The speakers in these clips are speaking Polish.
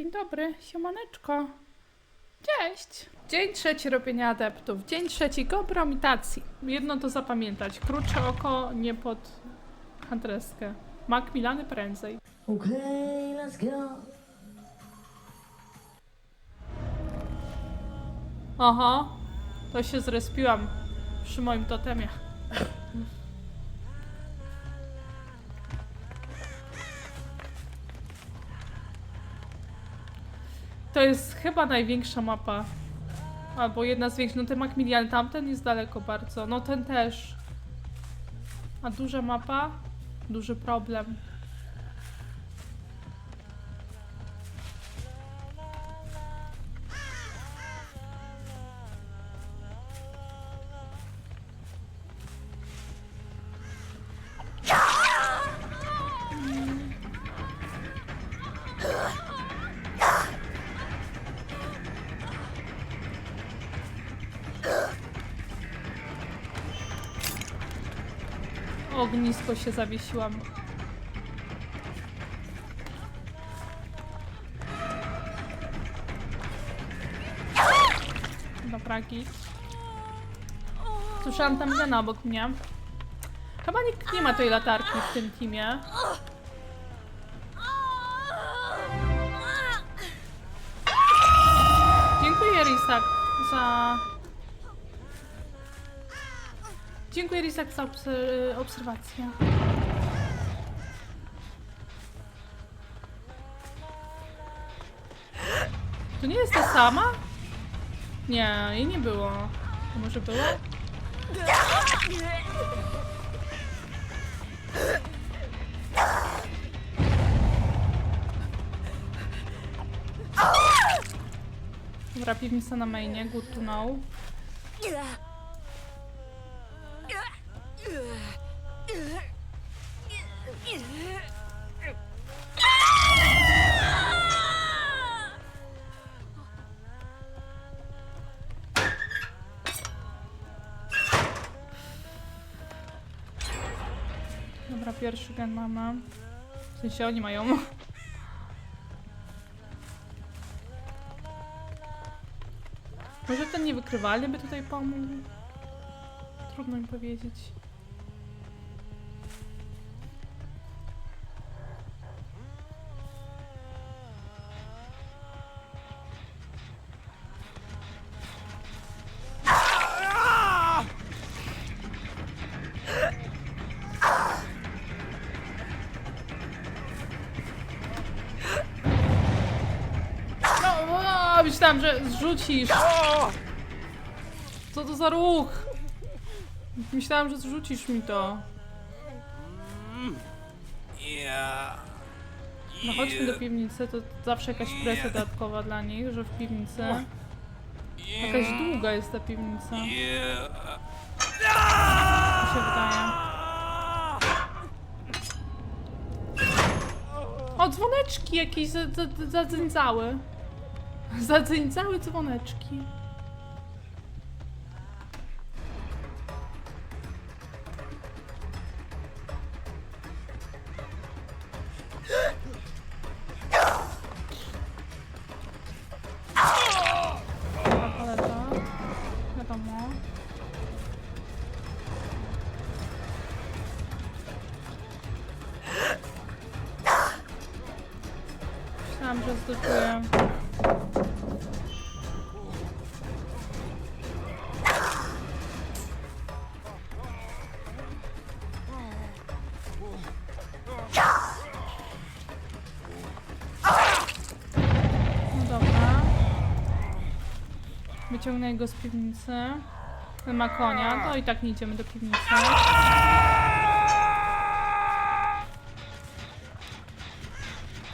Dzień dobry, siemaneczko. Cześć. Dzień trzeci robienia adeptów. Dzień trzeci kompromitacji. Jedno to zapamiętać. Krótsze oko nie pod handreskę. Macmillany prędzej. Okay, let's go. Aha, to się zrespiłam przy moim totemie. To jest chyba największa mapa. Albo jedna z większych. No ten Macmillan tamten jest daleko bardzo. No ten też. A duża mapa? Duży problem. Ognisko się zawiesiłam. Dobra, git. Słyszałam tam Zena obok mnie. Chyba nikt nie ma tej latarki w tym teamie. Dziękuję Risak za... Dziękuję Risak za obser- obserwację. To nie jest ta sama? Nie, jej nie było. To może było? Dobra, piwnica na mainie, good to know. Dobra, pierwszy gen mamy. W sensie oni mają. Może ten niewykrywalny by tutaj pomógł? Trudno mi powiedzieć. Zrzucisz. Co to za ruch? Myślałam, że zrzucisz mi to. No chodźmy do piwnicy, to zawsze jakaś presja dodatkowa dla nich, że w piwnicy. Jakaś długa jest ta piwnica. Mi się wydaje. O, dzwoneczki jakieś za- za- zadzęcały. Zadzęcały dzwoneczki. Paleta. Wiadomo. Myślałam, że zdobyłem. Wyciągnę go z piwnicy. Ma konia, to i tak nie idziemy do piwnicy.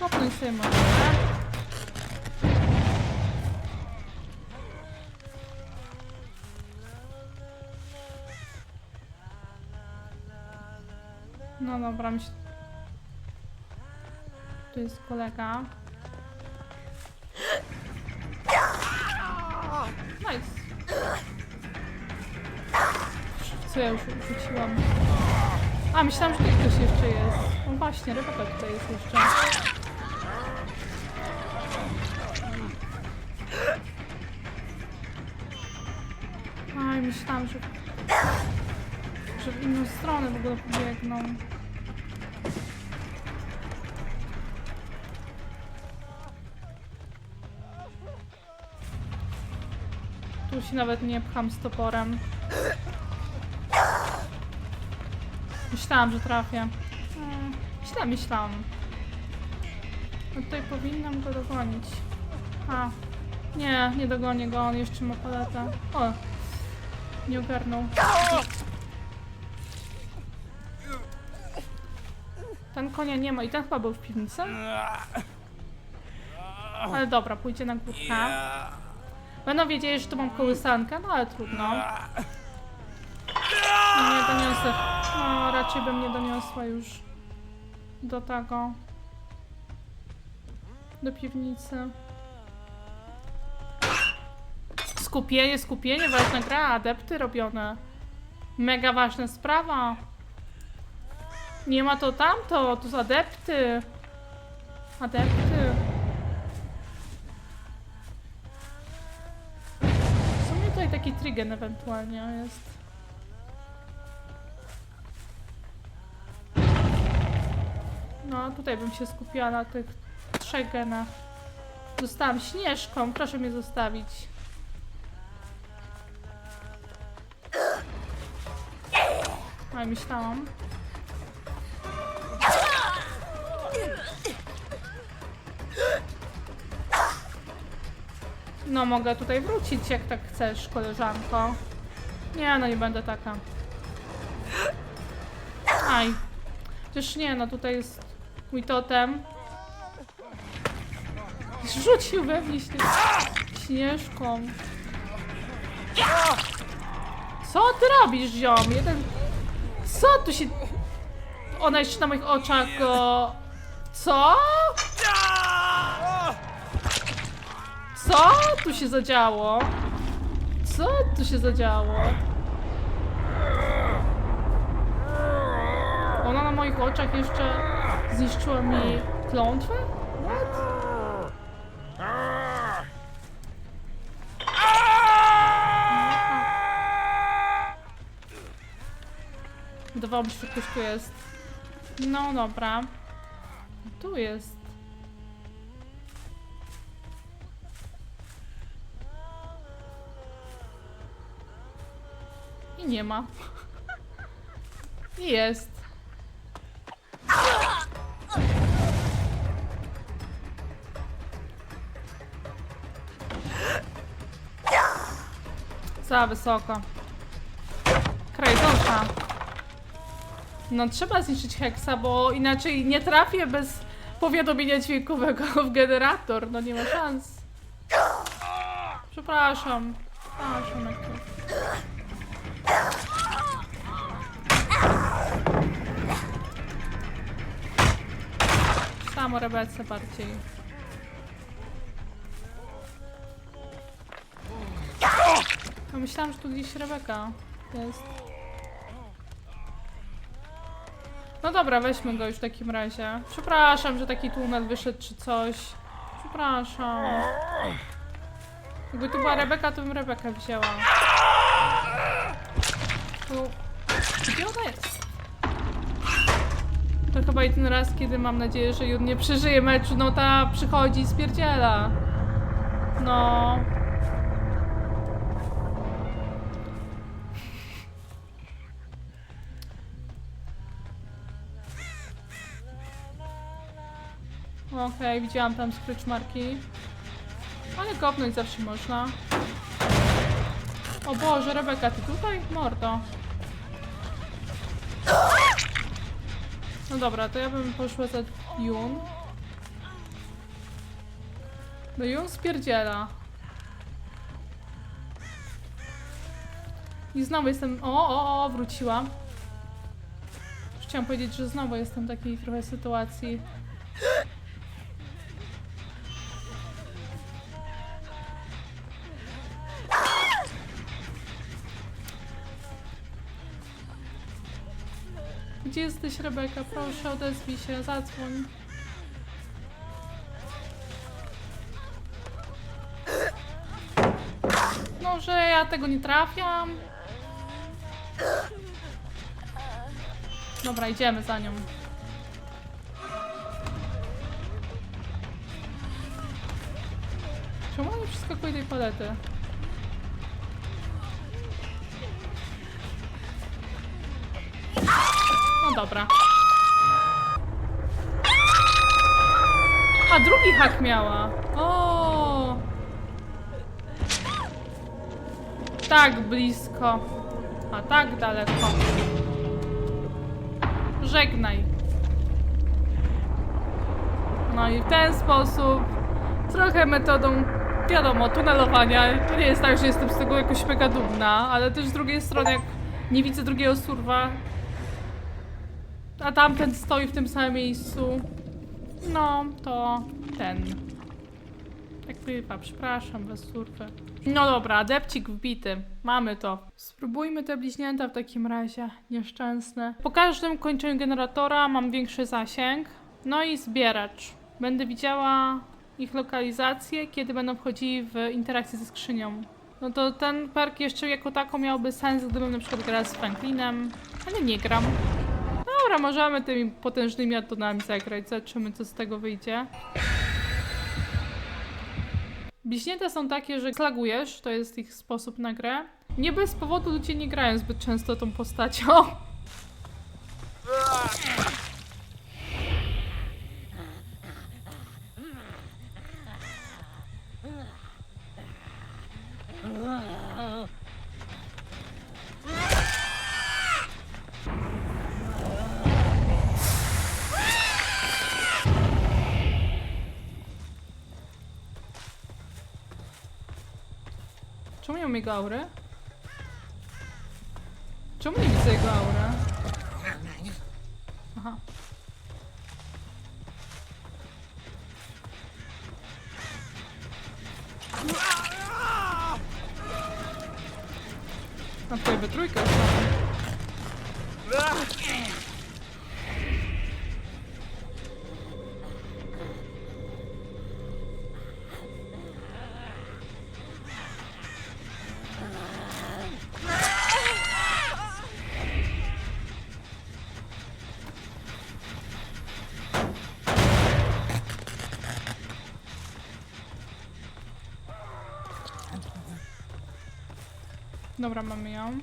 Kopnij sobie może. No dobra, myślę... Tu jest kolega. Nice. Co ja już rzuciłam? A, myślałam, że tu ktoś jeszcze jest. No właśnie, rybaka tutaj jest jeszcze. Aj, myślałam, że... że w inną stronę w ogóle pobiegną. Się nawet nie pcham z toporem. Myślałam, że trafię. Źle myślałam. No tutaj powinnam go dogonić. A, nie, nie dogonię go, on jeszcze ma paletę. O, nie ogarnął. Ten konia nie ma i ten chyba był w piwnicy. Ale dobra, pójdzie na górkę. Będą wiedzieli, że tu mam kołysankę, no ale trudno. Nie doniosę. No, raczej bym nie doniosła już do tego. Do piwnicy. Skupienie, skupienie, ważna gra, adepty robione. Mega ważna sprawa. Nie ma to tamto, to są adepty. Adepty. Taki trygen ewentualnie jest. No, tutaj bym się skupiła na tych trzech genach. Zostałam śnieżką, proszę mnie zostawić. No myślałam. No, mogę tutaj wrócić, jak tak chcesz, koleżanko. Nie, no nie będę taka. Aj. Przecież nie, no tutaj jest mój totem. Rzucił we mnie śnie... śnieżką. Co ty robisz, ziom? Jeden... Co tu się... Ona jeszcze na moich oczach go... Co? Co tu się zadziało? Co tu się zadziało? Ona na moich oczach jeszcze zniszczyła mi klątwę? What? Wydawało mi się, że ktoś tu jest. No dobra. Tu jest. Nie ma. I jest. Za wysoko. Krajzonka. No trzeba zniszczyć heksa, bo inaczej nie trafię bez powiadomienia dźwiękowego w generator. No nie ma szans. Przepraszam. Przepraszam, jak Samo Rebece bardziej. No myślałam, że tu gdzieś Rebeka jest. No dobra, weźmy go już w takim razie. Przepraszam, że taki tunel wyszedł czy coś. Przepraszam. Jakby tu była Rebeka, to bym Rebekę wzięła. Tu... Gdzie ona jest? To chyba jeden raz, kiedy mam nadzieję, że Jun nie przeżyje meczu, no ta przychodzi i spierdziela. No. Okej, widziałam tam scratch marki. Ale kopnąć zawsze można. O Boże, Rebeka, ty tutaj? Mordo. No dobra, to ja bym poszła za Jun. No Jun spierdziela. I znowu jestem... O, o, o, wróciłam. Chciałam powiedzieć, że znowu jestem w takiej trochę sytuacji. Jesteś, Rebeka? Proszę, odezwij się, zadzwoń. No, że ja tego nie trafiam? Dobra, idziemy za nią. Czemu nie przeskakuje tej palety? Dobra. A drugi hak miała. O. Tak blisko. A tak daleko. Żegnaj. No i w ten sposób, trochę metodą, wiadomo, tunelowania. To nie jest tak, że jestem z tego jakoś mega dumna, ale też z drugiej strony, jak nie widzę drugiego surwa, a tamten stoi w tym samym miejscu, no to ten. Tak bywa, przepraszam was, surfę. No dobra, adepcik wbity. Mamy to. Spróbujmy te bliźnięta w takim razie. Nieszczęsne. Po każdym kończeniu generatora mam większy zasięg. No i zbieracz. Będę widziała ich lokalizację, kiedy będą wchodzili w interakcję ze skrzynią. No to ten perk jeszcze jako tako miałby sens, gdybym na przykład grała z Franklinem, ale nie gram. Dobra, możemy tymi potężnymi atonami zagrać. Zobaczymy, co z tego wyjdzie. Bliźnięta są takie, że slagujesz, to jest ich sposób na grę. Nie bez powodu ludzie nie grają zbyt często tą postacią. Czemu nie mam jego aury? Czemu nie widzę Dobra, mamy ją.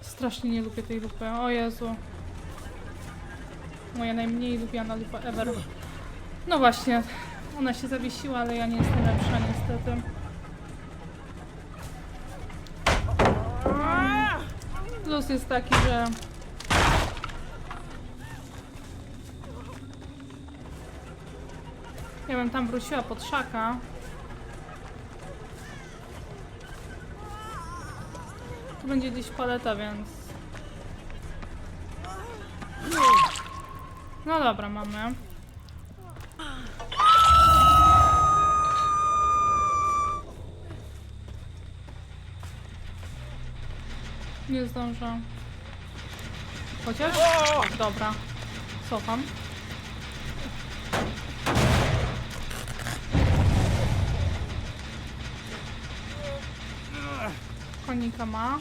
Strasznie nie lubię tej lupy. O Jezu. Moja najmniej lubiana lupa ever. No właśnie. Ona się zawiesiła, ale ja nie jestem lepsza niestety. Plus jest taki, że... Ja bym tam wróciła pod szaka. Będzie gdzieś paleta, więc... No dobra, mamy. Nie zdążę. Chociaż? Dobra. Cofam. Konika ma.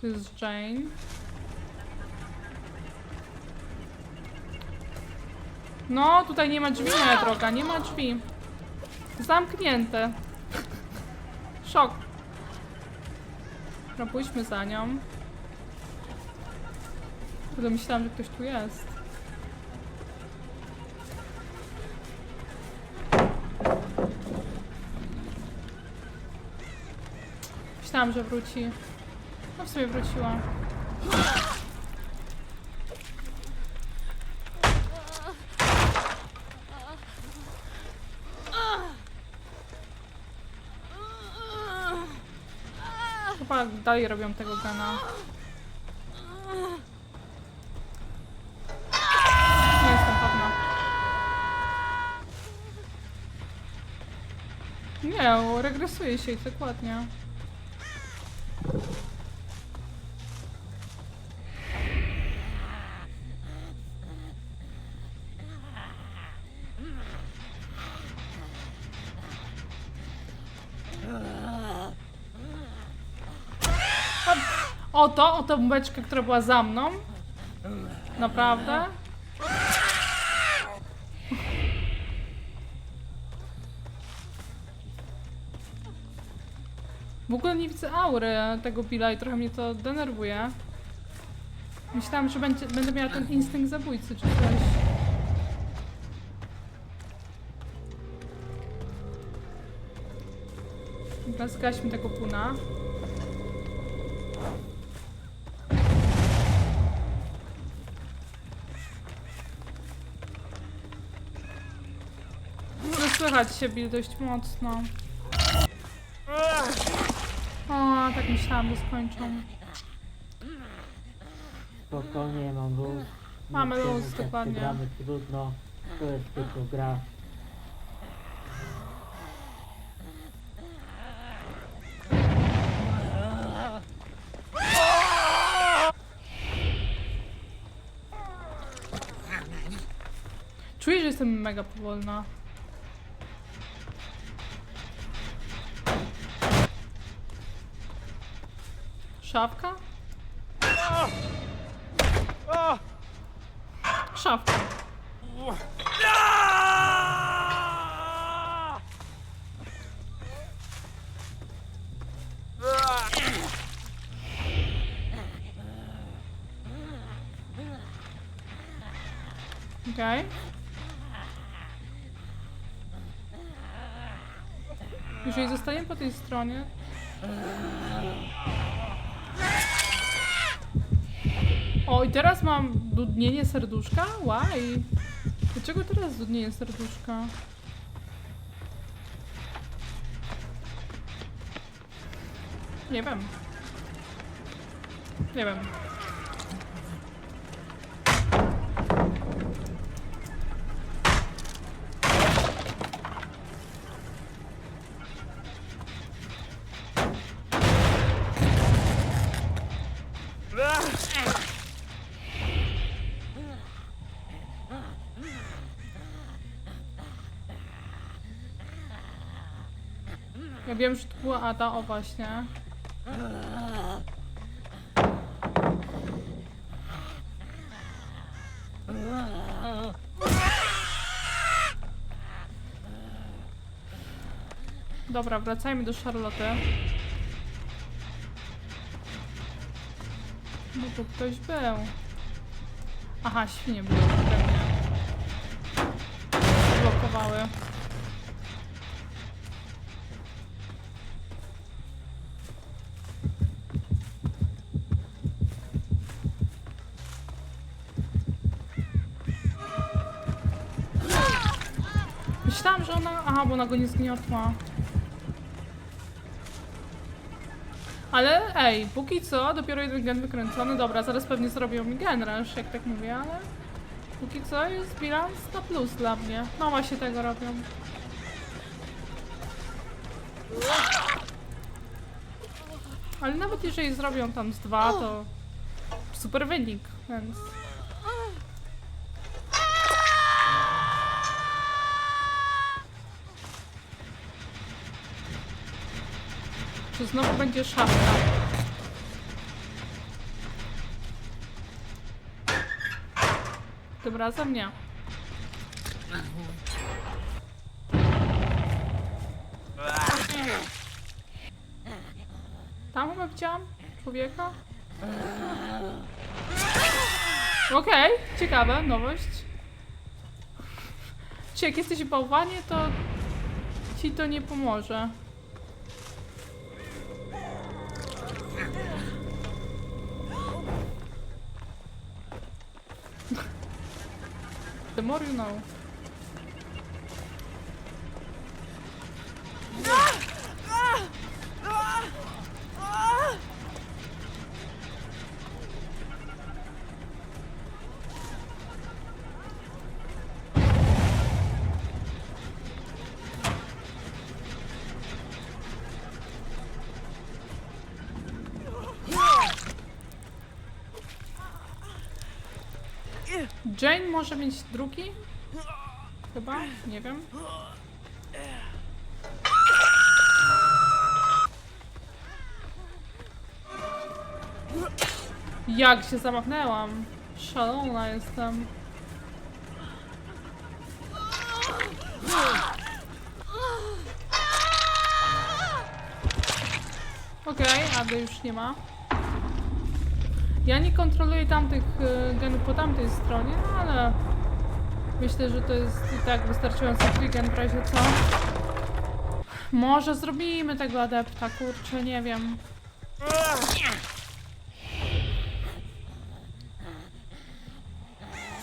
To jest Jane. No, tutaj nie ma drzwi, moja droga, nie ma drzwi. Zamknięte. Szok. Dobra, pójdźmy za nią. Kurde, myślałam, że ktoś tu jest. Myślałam, że wróci. No w sumie wróciła. chyba dalej robią tego gena. Nie jestem regresuje się ich dokładnie. Oto, oto beczka, która była za mną. Naprawdę? W ogóle nie widzę aury tego Billa i trochę mnie to denerwuje. Myślałam, że będzie, będę miała ten instynkt zabójcy czy coś. Dobra, zgaśmy tego puna. Słychać się Bill dość mocno. O, tak myślałam, że skończą. Spokojnie, mam luz. Mamy Nie luz, dokładnie. Gramy trudno, to jest tylko gra. Czuję, że jestem mega powolna. Szafka? Szafka. Okej. Jeżeli zostaniemy po tej stronie... O, i teraz mam dudnienie serduszka? Why? Dlaczego teraz dudnienie serduszka? Nie wiem. Nie wiem. Ja wiem, że to była Ada, o właśnie. Dobra, wracajmy do Charlotte. No tu ktoś był. Aha, świnie były. Blokowały. Myślałam, że ona... Aha, bo ona go nie zgniotła. Ale ej, póki co, dopiero jeden gen wykręcony. Dobra, zaraz pewnie zrobią mi gen rush, jak tak mówię, ale... Póki co jest bilans na plus dla mnie. No właśnie tego robią. Ale nawet jeżeli zrobią tam z dwa, to super wynik, więc... Czy znowu będzie szafka? Tym razem nie. Tam chyba widziałam człowieka. Okej, ciekawe, nowość. Czy jak jesteś bałwanie, to ci to nie pomoże. More you know. Jane może mieć drugi? Chyba? Nie wiem. Jak się zamachnęłam. Szalona jestem. Okej, Ady już nie ma. Ja nie kontroluję tamtych e, genów po tamtej stronie, ale myślę, że to jest i tak wystarczający kligen w razie co. Może zrobimy tego adepta, kurczę, nie wiem.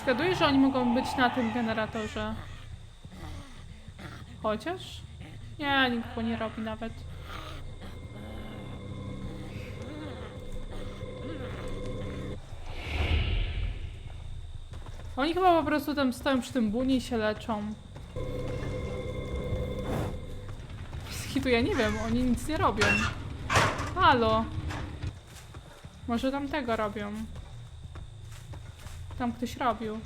Zgaduję, że oni mogą być na tym generatorze. Chociaż? Nie, nikt go nie robi nawet. Oni chyba po prostu tam stoją przy tym bunie i się leczą. Z hitu ja nie wiem, oni nic nie robią. Halo. Może tam tego robią. Tam ktoś robił.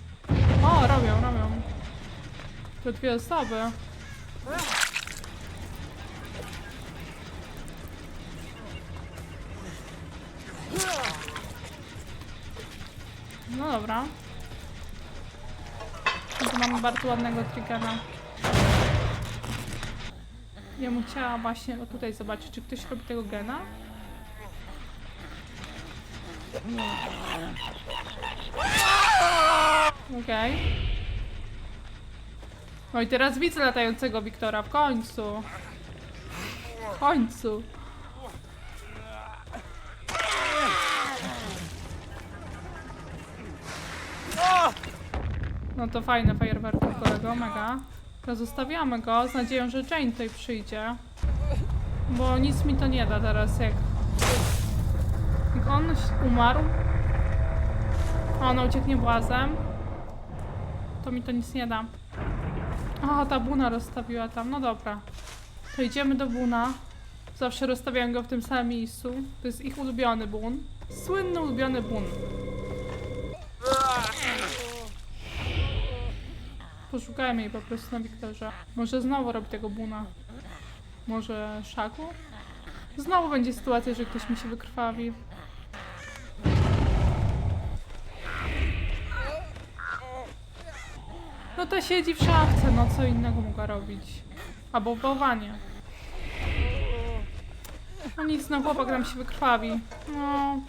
O, robią, robią. To dwie osoby. No dobra. Mamy bardzo ładnego trigana. Ja bym chciała właśnie tutaj zobaczyć, czy ktoś robi tego gena. Okej. No i teraz widzę latającego Wiktora w końcu. W końcu. No to fajne fajerwerki kolego, mega. To zostawiamy go z nadzieją, że Jane tutaj przyjdzie. Bo nic mi to nie da teraz, jak... Jak on umarł. A ona ucieknie włazem. To mi to nic nie da. A, ta Buna rozstawiła tam. No dobra. To idziemy do Buna. Zawsze rozstawiam go w tym samym miejscu. To jest ich ulubiony Bun. Słynny ulubiony Bun. Poszukajmy jej po prostu na Wiktorze. Może znowu robi tego Buna. Może Szaku? Znowu będzie sytuacja, że ktoś mi się wykrwawi. No to siedzi w szafce, no co innego mogła robić. Albo bałwanie. No nic, no chłopak nam się wykrwawi. No...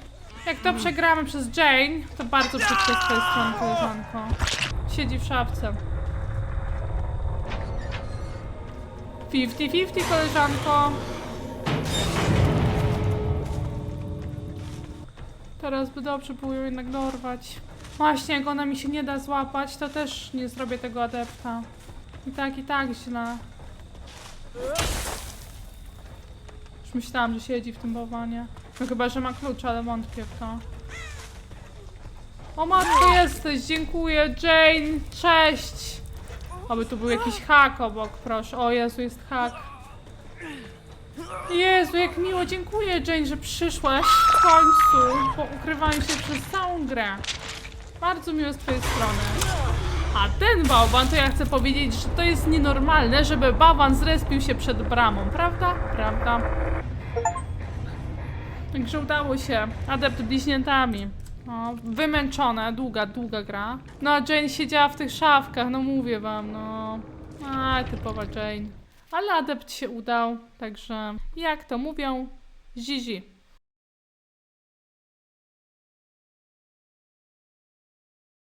Jak to przegramy przez Jane, to bardzo brzydko z twojej strony, koleżanko. Siedzi w szafce. 50-50, koleżanko. Teraz by dobrze było ją jednak dorwać. Właśnie, jak ona mi się nie da złapać, to też nie zrobię tego adepta. I tak, i tak źle. Już myślałam, że siedzi w tym bałwanie. No chyba, że ma klucz, ale wątpię w to. O matko, jesteś! Dziękuję, Jane! Cześć! Oby tu był jakiś hak obok, proszę. O Jezu, jest hak. Jezu, jak miło, dziękuję Jane, że przyszłaś w końcu, bo ukrywałam się przez całą grę. Bardzo miło z twojej strony. A ten bałwan, to ja chcę powiedzieć, że to jest nienormalne, żeby bałwan zrespił się przed bramą, prawda? Prawda. Także udało się. Adept bliźniętami. No, wymęczone, długa, długa gra. No, Jane siedziała w tych szafkach, no mówię wam, no. A, typowa Jane. Ale adept się udał, także jak to mówią, zizi.